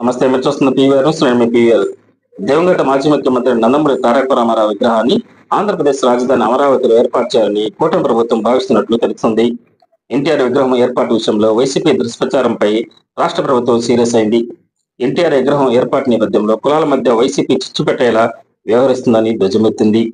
నమస్తే మీరు చూస్తున్న పీవీఆర్ న్యూస్ నేను మీ పీవీఆర్ దేవంగట మాజీ ముఖ్యమంత్రి నందమూరి తారక రామారావు విగ్రహాన్ని ఆంధ్రప్రదేశ్ రాజధాని అమరావతిలో ఏర్పాటు చేయాలని కూటమి ప్రభుత్వం భావిస్తున్నట్లు తెలుస్తుంది. ఎన్టీఆర్ విగ్రహం ఏర్పాటు విషయంలో వైసీపీ దుష్ప్రచారంపై రాష్ట్ర ప్రభుత్వం సీరియస్ అయింది. ఎన్టీఆర్ విగ్రహం ఏర్పాటు నేపథ్యంలో కులాల మధ్య వైసీపీ చిచ్చు పెట్టేలా వ్యవహరిస్తుందని ధ్వజమెత్తింది.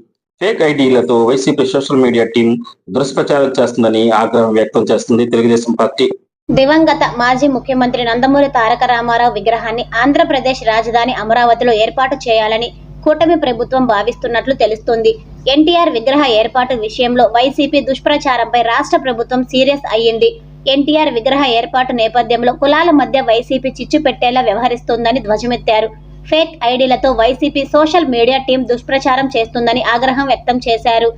ఫేక్ ఐడీలతో వైసీపీ సోషల్ మీడియా టీం దుష్ప్రచారం చేస్తుందని ఆగ్రహం వ్యక్తం చేస్తుంది తెలుగుదేశం పార్టీ. దివంగత మాజీ ముఖ్యమంత్రి నందమూరి తారక రామారావు విగ్రహాన్ని ఆంధ్రప్రదేశ్ రాజధాని అమరావతిలో ఏర్పాటు చేయాలని కూటమి ప్రభుత్వం భావిస్తున్నట్లు తెలుస్తోంది. ఎన్టీఆర్ విగ్రహ ఏర్పాటు విషయంలో వైసీపీ దుష్ప్రచారంపై రాష్ట్ర ప్రభుత్వం సీరియస్ అయ్యింది. ఎన్టీఆర్ విగ్రహ ఏర్పాటు నేపథ్యంలో కులాల మధ్య వైసీపీ చిచ్చు పెట్టేలా వ్యవహరిస్తోందని ధ్వజమెత్తారు. ఫేక్ ఐడీలతో వైసీపీ సోషల్ మీడియా టీం దుష్ప్రచారం చేస్తుందని ఆగ్రహం వ్యక్తం చేశారు.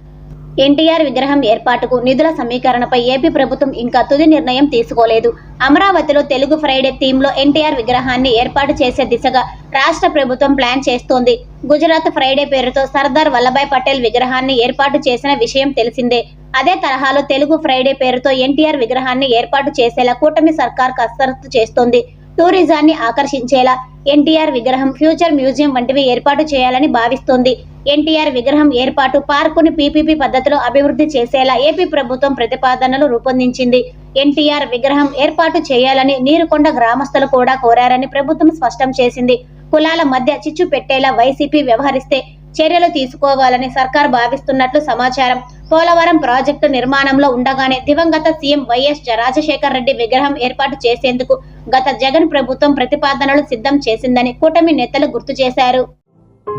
ఎన్టీఆర్ విగ్రహం ఏర్పాటుకు నిధుల సమీకరణపై ఏపీ ప్రభుత్వం ఇంకా తుది నిర్ణయం తీసుకోలేదు. అమరావతిలో తెలుగు ఫ్రైడే థీమ్లో ఎన్టీఆర్ విగ్రహాన్ని ఏర్పాటు చేసే దిశగా రాష్ట్ర ప్రభుత్వం ప్లాన్ చేస్తోంది. గుజరాత్ ఫ్రైడే పేరుతో సర్దార్ వల్లభాయ్ పటేల్ విగ్రహాన్ని ఏర్పాటు చేసిన విషయం తెలిసిందే. అదే తరహాలో తెలుగు ఫ్రైడే పేరుతో ఎన్టీఆర్ విగ్రహాన్ని ఏర్పాటు చేసేలా కూటమి సర్కార్ కసరత్తు చేస్తోంది. టూరిజాన్ని ఆకర్షించేలా ఎన్టీఆర్ విగ్రహం ఫ్యూచర్ మ్యూజియం వంటివి ఏర్పాటు చేయాలని భావిస్తోంది. ఎన్టీఆర్ విగ్రహం ఏర్పాటు పార్కుని పీపీపీ పద్ధతిలో అభివృద్ధి చేసేలా ఏపీ ప్రభుత్వం ప్రతిపాదనలు రూపొందించింది. ఎన్టీఆర్ విగ్రహం ఏర్పాటు చేయాలని నీరుకొండ గ్రామస్తులు కూడా కోరారని ప్రభుత్వం స్పష్టం చేసింది. కులాల మధ్య చిచ్చు పెట్టేలా వైసీపీ వ్యవహరిస్తే చర్యలు తీసుకోవాలని సర్కార్ భావిస్తున్నట్లు సమాచారం. పోలవరం ప్రాజెక్టు నిర్మాణంలో ఉండగానే దివంగత సీఎం వైఎస్ రాజశేఖర్ రెడ్డి విగ్రహం ఏర్పాటు చేసేందుకు గత జగన్ ప్రభుత్వం ప్రతిపాదనలు సిద్ధం చేసిందని కూటమి నేతలు గుర్తు చేశారు.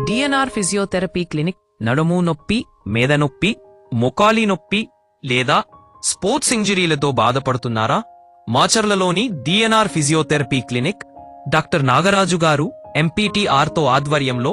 డిఎన్ఆర్ ఫిజియోథెరపీ క్లినిక్ నడుము నొప్పి మేద నొప్పి మొకాలి నొప్పి లేదా స్పోర్ట్స్ ఇంజరీలతో బాధపడుతున్నారా? మాచర్లలోని DNR physiotherapy clinic doctor Nagaraju garu ఎంపీటీఆర్తో ఆధ్వర్యంలో